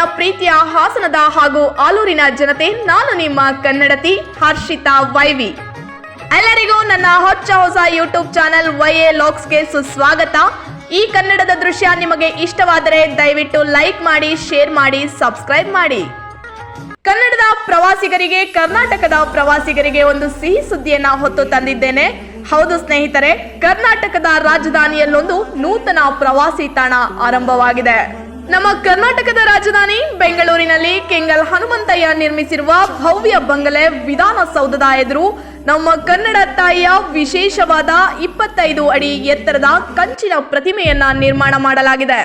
ನನ್ನ ಪ್ರೀತಿಯ ಹಾಸನದ ಹಾಗೂ ಆಲೂರಿನ ಜನತೆ, ನಾನು ನಿಮ್ಮ ಕನ್ನಡತಿ ಹರ್ಷಿತಾ ವೈವಿ. ಎಲ್ಲರಿಗೂ ನನ್ನ ಹೊಚ್ಚ ಹೊಸ ಯೂಟ್ಯೂಬ್ ಚಾನೆಲ್ ವೈ ಎ ಲಾಕ್ಸ್ಗೆ ಸುಸ್ವಾಗತ. ಈ ಕನ್ನಡದ ದೃಶ್ಯ ನಿಮಗೆ ಇಷ್ಟವಾದರೆ ದಯವಿಟ್ಟು ಲೈಕ್ ಮಾಡಿ, ಶೇರ್ ಮಾಡಿ, ಸಬ್ಸ್ಕ್ರೈಬ್ ಮಾಡಿ. ಕನ್ನಡದ ಪ್ರವಾಸಿಗರಿಗೆ, ಕರ್ನಾಟಕದ ಪ್ರವಾಸಿಗರಿಗೆ ಒಂದು ಸಿಹಿ ಸುದ್ದಿಯನ್ನ ಹೊತ್ತು ತಂದಿದ್ದೇನೆ. ಹೌದು ಸ್ನೇಹಿತರೆ, ಕರ್ನಾಟಕದ ರಾಜಧಾನಿಯಲ್ಲೊಂದು ನೂತನ ಪ್ರವಾಸಿ ತಾಣ ಆರಂಭವಾಗಿದೆ. ನಮ್ಮ ಕರ್ನಾಟಕದ ರಾಜಧಾನಿ ಬೆಂಗಳೂರಿನಲ್ಲಿ ಕೆಂಗಲ್ ಹನುಮಂತಯ್ಯ ನಿರ್ಮಿಸಿರುವ ಭವ್ಯ ಬಂಗಲೆ ವಿಧಾನಸೌಧದ ಎದುರು ನಮ್ಮ ಕನ್ನಡ ತಾಯಿಯ ವಿಶೇಷವಾದ ಇಪ್ಪತ್ತೈದು ಅಡಿ ಎತ್ತರದ ಕಂಚಿನ ಪ್ರತಿಮೆಯನ್ನ ನಿರ್ಮಾಣ ಮಾಡಲಾಗಿದೆ.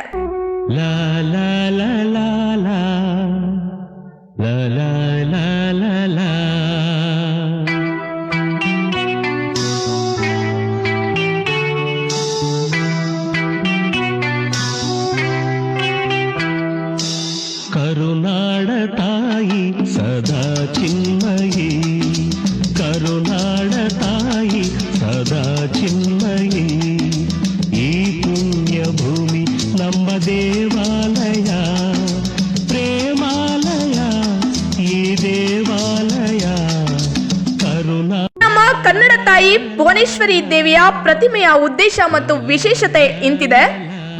ನಮ್ಮ ದೇವಾಲಯ, ಪ್ರೇಮಾಲಯ, ಈ ದೇವಾಲಯ, ಕರುಣಾ. ನಮ್ಮ ಕನ್ನಡ ತಾಯಿ ಭುವನೇಶ್ವರಿ ದೇವಿಯ ಪ್ರತಿಮೆಯ ಉದ್ದೇಶ ಮತ್ತು ವಿಶೇಷತೆ ಇಂತಿದೆ.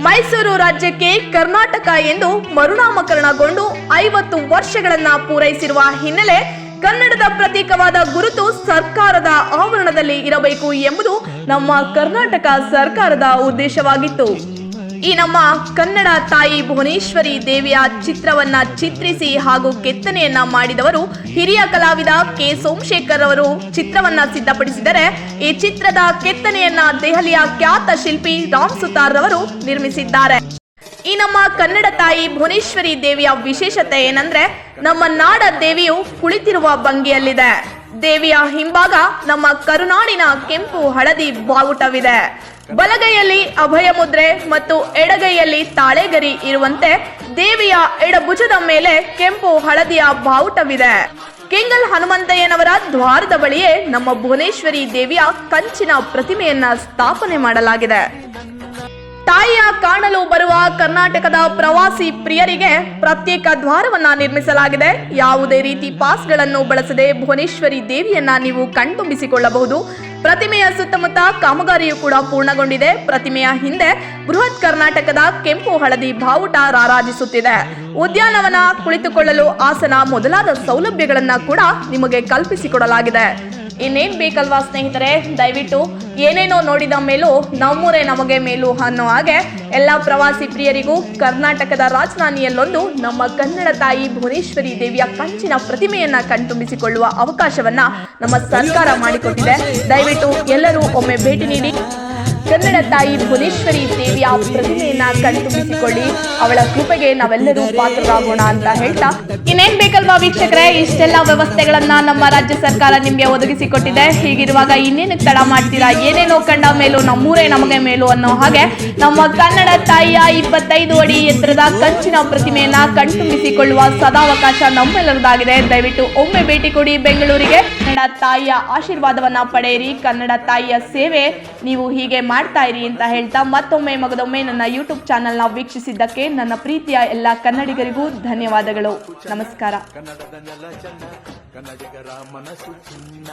ಮೈಸೂರು ರಾಜ್ಯಕ್ಕೆ ಕರ್ನಾಟಕ ಎಂದು ಮರುನಾಮಕರಣಗೊಂಡು ಐವತ್ತು ವರ್ಷಗಳನ್ನ ಪೂರೈಸಿರುವ ಹಿನ್ನೆಲೆ ಕನ್ನಡದ ಪ್ರತೀಕವಾದ ಗುರುತು ಸರ್ಕಾರದ ಆವರಣದಲ್ಲಿ ಇರಬೇಕು ಎಂಬುದು ನಮ್ಮ ಕರ್ನಾಟಕ ಸರ್ಕಾರದ ಉದ್ದೇಶವಾಗಿತ್ತು. ಈ ನಮ್ಮ ಕನ್ನಡ ತಾಯಿ ಭುವನೇಶ್ವರಿ ದೇವಿಯ ಚಿತ್ರವನ್ನ ಚಿತ್ರಿಸಿ ಹಾಗೂ ಕೆತ್ತನೆಯನ್ನ ಮಾಡಿದವರು ಹಿರಿಯ ಕಲಾವಿದ ಕೆ ಸೋಮಶೇಖರ್ ಅವರು ಚಿತ್ರವನ್ನ ಸಿದ್ಧಪಡಿಸಿದರೆ ಈ ಚಿತ್ರದ ಕೆತ್ತನೆಯನ್ನ ದೆಹಲಿಯ ಖ್ಯಾತ ಶಿಲ್ಪಿ ರಾಮ್ ಸುತಾರ್ ರವರು ನಿರ್ಮಿಸಿದ್ದಾರೆ. ಈ ನಮ್ಮ ಕನ್ನಡ ತಾಯಿ ಭುವನೇಶ್ವರಿ ದೇವಿಯ ವಿಶೇಷತೆ ಏನಂದ್ರೆ ನಮ್ಮ ನಾಡ ದೇವಿಯು ಕುಳಿತಿರುವ ಭಂಗಿಯಲ್ಲಿದೆ. ದೇವಿಯ ಹಿಂಭಾಗ ನಮ್ಮ ಕರುನಾಡಿನ ಕೆಂಪು ಹಳದಿ ಬಾವುಟವಿದೆ. ಬಲಗೈಯಲ್ಲಿ ಅಭಯ ಮುದ್ರೆ ಮತ್ತು ಎಡಗೈಯಲ್ಲಿ ತಾಳೆಗರಿ ಇರುವಂತೆ ದೇವಿಯ ಎಡಭುಜದ ಮೇಲೆ ಕೆಂಪು ಹಳದಿಯ ಬಾವುಟವಿದೆ. ಕೆಂಗಲ್ ಹನುಮಂತಯ್ಯನವರ ದ್ವಾರದ ಬಳಿಯೇ ನಮ್ಮ ಭುವನೇಶ್ವರಿ ದೇವಿಯ ಕಂಚಿನ ಪ್ರತಿಮೆಯನ್ನ ಸ್ಥಾಪನೆ ಮಾಡಲಾಗಿದೆ. ಕಾಣಲು ಬರುವ ಕರ್ನಾಟಕದ ಪ್ರವಾಸಿ ಪ್ರಿಯರಿಗೆ ಪ್ರತ್ಯೇಕ ದ್ವಾರವನ್ನ ನಿರ್ಮಿಸಲಾಗಿದೆ. ಯಾವುದೇ ರೀತಿ ಪಾಸ್ಗಳನ್ನು ಬಳಸದೆ ಭುವನೇಶ್ವರಿ ದೇವಿಯನ್ನ ನೀವು ಕಣ್ತುಂಬಿಸಿಕೊಳ್ಳಬಹುದು. ಪ್ರತಿಮೆಯ ಸುತ್ತಮುತ್ತ ಕಾಮಗಾರಿಯು ಕೂಡ ಪೂರ್ಣಗೊಂಡಿದೆ. ಪ್ರತಿಮೆಯ ಹಿಂದೆ ಬೃಹತ್ ಕರ್ನಾಟಕದ ಕೆಂಪು ಹಳದಿ ಬಾವುಟ ರಾರಾಜಿಸುತ್ತಿದೆ. ಉದ್ಯಾನವನ ಕುಳಿತುಕೊಳ್ಳಲು ಆಸನ ಮೊದಲಾದ ಸೌಲಭ್ಯಗಳನ್ನ ಕೂಡ ನಿಮಗೆ ಕಲ್ಪಿಸಿಕೊಡಲಾಗಿದೆ. ಇನ್ನೇನ್ ಬೇಕಲ್ವಾ ಸ್ನೇಹಿತರೆ? ದಯವಿಟ್ಟು ಏನೇನೋ ನೋಡಿದ ಮೇಲೂ ನಮ್ಮೂರೇ ನಮಗೆ ಮೇಲೂ ಅನ್ನೋ ಹಾಗೆ ಎಲ್ಲ ಪ್ರವಾಸಿ ಪ್ರಿಯರಿಗೂ ಕರ್ನಾಟಕದ ರಾಜಧಾನಿಯಲ್ಲೊಂದು ನಮ್ಮ ಕನ್ನಡ ತಾಯಿ ಭುವನೇಶ್ವರಿ ದೇವಿಯ ಕಂಚಿನ ಪ್ರತಿಮೆಯನ್ನ ಕಣ್ತುಂಬಿಸಿಕೊಳ್ಳುವ ಅವಕಾಶವನ್ನ ನಮ್ಮ ಸರ್ಕಾರ ಮಾಡಿಕೊಟ್ಟಿದೆ. ದಯವಿಟ್ಟು ಎಲ್ಲರೂ ಒಮ್ಮೆ ಭೇಟಿ ನೀಡಿ. ಕನ್ನಡ ತಾಯಿ ಭುವನೇಶ್ವರಿ ದೇವಿಯ ಪ್ರತಿಮೆಯನ್ನ ಕಣ್ತುಂಬಿಸಿಕೊಳ್ಳಿ. ಅವಳ ಕೃಪೆಗೆ ನಾವೆಲ್ಲರೂ ಪಾತ್ರರಾಗೋಣ ಅಂತ ಹೇಳ್ತಾ, ಇನ್ನೇನ್ ಬೇಕಲ್ವಾ ವೀಕ್ಷಕರೇ? ಇಷ್ಟೆಲ್ಲ ವ್ಯವಸ್ಥೆಗಳನ್ನ ನಮ್ಮ ರಾಜ್ಯ ಸರ್ಕಾರ ನಿಮ್ಗೆ ಒದಗಿಸಿಕೊಟ್ಟಿದೆ. ಹೀಗಿರುವಾಗ ಇನ್ನೇನು ತಡ ಮಾಡ್ತೀರಾ? ಏನೇನೋ ಕಂಡ ಮೇಲೂ ನಮ್ಮೂರೇ ನಮಗೆ ಮೇಲೂ ಅನ್ನೋ ಹಾಗೆ ನಮ್ಮ ಕನ್ನಡ ತಾಯಿಯ ಇಪ್ಪತ್ತೈದು ಅಡಿ ಎತ್ತರದ ಕಂಚಿನ ಪ್ರತಿಮೆಯನ್ನ ಕಣ್ತುಂಬಿಸಿಕೊಳ್ಳುವ ಸದಾವಕಾಶ ನಮ್ಮೆಲ್ಲರದಾಗಿದೆ. ದಯವಿಟ್ಟು ಒಮ್ಮೆ ಭೇಟಿ ಕೊಡಿ ಬೆಂಗಳೂರಿಗೆ. ಕನ್ನಡ ತಾಯಿಯ ಆಶೀರ್ವಾದವನ್ನ ಪಡೆಯಿರಿ. ಕನ್ನಡ ತಾಯಿಯ ಸೇವೆ, ನೀವು ಹೀಗೆ ಮಾಡ್ತಾ ಇರಿ ಅಂತ ಹೇಳ್ತಾ ಮತ್ತೊಮ್ಮೆ ಮಗದೊಮ್ಮೆ ನನ್ನ ಯೂಟ್ಯೂಬ್ ಚಾನೆಲ್ನ ವೀಕ್ಷಿಸಿದ್ದಕ್ಕೆ ನನ್ನ ಪ್ರೀತಿಯ ಎಲ್ಲ ಕನ್ನಡಿಗರಿಗೂ ಧನ್ಯವಾದಗಳು. ನಮಸ್ಕಾರ. ಕನ್ನಡಿಗರ ಮನಸ್ಸು ಚಿನ್ನ.